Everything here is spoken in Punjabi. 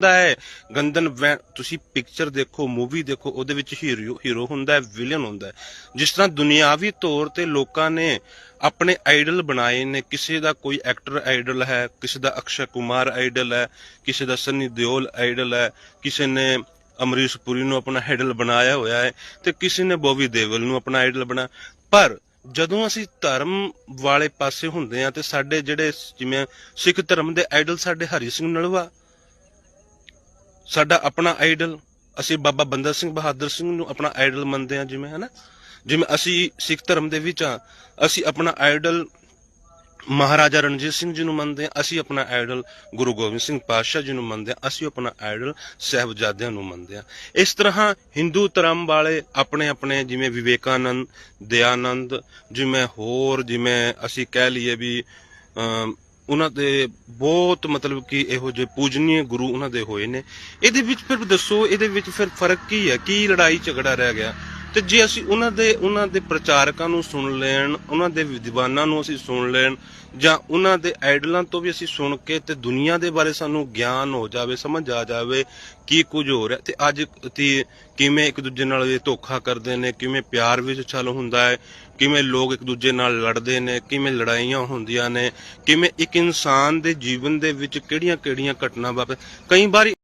ਹੁੰਦਾ ਹੈ। ਗੰਦਨ ਵੈ- ਤੁਸੀਂ ਪਿਕਚਰ ਦੇਖੋ ਮੂਵੀ ਦੇਖੋ, ਉਹਦੇ ਵਿੱਚ ਹੀਰੋ ਹੀਰੋ ਹੁੰਦਾ ਹੈ ਵਿਲਨ ਹੁੰਦਾ ਹੈ। ਜਿਸ ਤਰ੍ਹਾਂ ਦੁਨਿਆਵੀ ਤੌਰ ਤੇ ਲੋਕਾਂ ਨੇ ਆਪਣੇ ਆਈਡਲ ਬਣਾਏ ਨੇ, ਕਿਸੇ ਦਾ ਕੋਈ ਐਕਟਰ ਆਈਡਲ ਹੈ, ਕਿਸੇ ਦਾ ਅਕਸ਼ੇ ਕੁਮਾਰ ਆਈਡਲ ਹੈ, ਕਿਸੇ ਦਾ ਸੰਨੀ ਦਿਓਲ ਆਈਡਲ ਹੈ, ਕਿਸੇ ਨੇ ਅਮਰੀਸ਼ ਪੁਰੀ ਨੂੰ ਆਪਣਾ ਆਈਡਲ ਬਣਾਇਆ ਹੋਇਆ ਹੈ ਤੇ ਕਿਸੇ ਨੇ ਬੋਬੀ ਦੇਵਲ ਨੂੰ ਆਪਣਾ ਆਈਡਲ ਬਣਾ ਪਰ ਜਦੋਂ ਅਸੀਂ ਧਰਮ ਵਾਲੇ ਪਾਸੇ ਹੁੰਦੇ ਆ ਤੇ ਸਾਡੇ ਜਿਹੜੇ ਜਿਵੇਂ ਸਿੱਖ ਧਰਮ ਦੇ ਆਈਡਲ ਸਾਡੇ ਹਰੀ ਸਿੰਘ ਨਲਵਾ ਸਾਡਾ ਆਪਣਾ ਆਈਡਲ ਅਸੀਂ ਬਾਬਾ ਬੰਦਾ ਸਿੰਘ ਬਹਾਦਰ ਸਿੰਘ ਨੂੰ ਆਪਣਾ ਆਈਡਲ ਮੰਨਦੇ ਆ ਜਿਵੇਂ, ਹਨਾ? ਜਿਵੇਂ ਅਸੀਂ ਸਿੱਖ ਧਰਮ ਦੇ ਵਿੱਚ ਆ ਅਸੀਂ ਆਪਣਾ ਆਈਡਲ ਮਹਾਰਾਜਾ ਰਣਜੀਤ ਸਿੰਘ ਜੀ ਨੂੰ ਮੰਨਦੇ ਆ ਅਸੀਂ ਆਪਣਾ ਆਈਡਲ ਗੁਰੂ ਗੋਬਿੰਦ ਸਿੰਘ ਪਾਤਸ਼ਾਹ ਜੀ ਨੂੰ ਮੰਨਦੇ ਆ ਅਸੀਂ ਆਪਣਾ ਆਈਡਲ ਸਹਿਬਜ਼ਾਦਿਆਂ ਨੂੰ ਮੰਨਦੇ ਆ ਇਸ ਤਰ੍ਹਾਂ ਹਿੰਦੂ ਧਰਮ ਵਾਲੇ ਆਪਣੇ ਆਪਣੇ ਜਿਵੇਂ ਵਿਵੇਕਾਨੰਦ ਦਿਆਨੰਦ ਜਿਵੇਂ ਹੋਰ ਜਿਵੇਂ ਅਸੀਂ ਕਹਿ ਲਈਏ ਵੀ ਉਹਨਾਂ ਦੇ ਬਹੁਤ ਮਤਲਬ ਕਿ ਇਹੋ ਜਿਹੇ ਪੂਜਨੀय ਗੁਰੂ ਉਹਨਾਂ ਦੇ ਹੋਏ ਨੇ। ਇਹਦੇ ਵਿੱਚ ਫਿਰ ਦੱਸੋ, ਇਹਦੇ ਵਿੱਚ ਫਿਰ ਫ਼ਰਕ ਕੀ ਹੈ? ਕੀ ਲੜਾਈ ਝਗੜਾ ਰਹਿ ਗਿਆ? ਤੇ ਜੇ ਅਸੀਂ ਉਹਨਾਂ ਦੇ ਉਹਨਾਂ ਦੇ ਪ੍ਰਚਾਰਕਾਂ ਨੂੰ ਸੁਣ ਲੈਣ, ਉਹਨਾਂ ਦੇ ਵਿਦਵਾਨਾਂ ਨੂੰ ਅਸੀਂ ਸੁਣ ਲੈਣ, ਜਾਂ ਉਹਨਾਂ ਦੇ ਆਈਡਲਾਂ ਤੋਂ ਵੀ ਅਸੀਂ ਸੁਣ ਕੇ ਤੇ ਦੁਨੀਆ ਦੇ ਬਾਰੇ ਸਾਨੂੰ ਗਿਆਨ ਹੋ ਜਾਵੇ, ਸਮਝ ਆ ਜਾਵੇ ਕੀ ਕੁਝ ਹੋ। ਰਿਹਾ ਤੇ ਅੱਜ ਤੇ ਕਿਵੇਂ ਇੱਕ ਦੂਜੇ ਨਾਲ ਇਹ ਧੋਖਾ ਕਰਦੇ ਨੇ, ਕਿਵੇਂ ਪਿਆਰ ਵਿੱਚ ਛਲ ਹੁੰਦਾ ਹੈ, ਕਿਵੇਂ ਲੋਕ ਇੱਕ ਦੂਜੇ ਨਾਲ ਲੜਦੇ ਨੇ, ਕਿਵੇਂ ਲੜਾਈਆਂ ਹੁੰਦੀਆਂ ਨੇ, ਕਿਵੇਂ ਇੱਕ ਇਨਸਾਨ ਦੇ ਜੀਵਨ ਦੇ ਵਿੱਚ ਕਿਹੜੀਆਂ-ਕਿਹੜੀਆਂ ਘਟਨਾ ਵਾਪਰ ਕਈ ਵਾਰੀ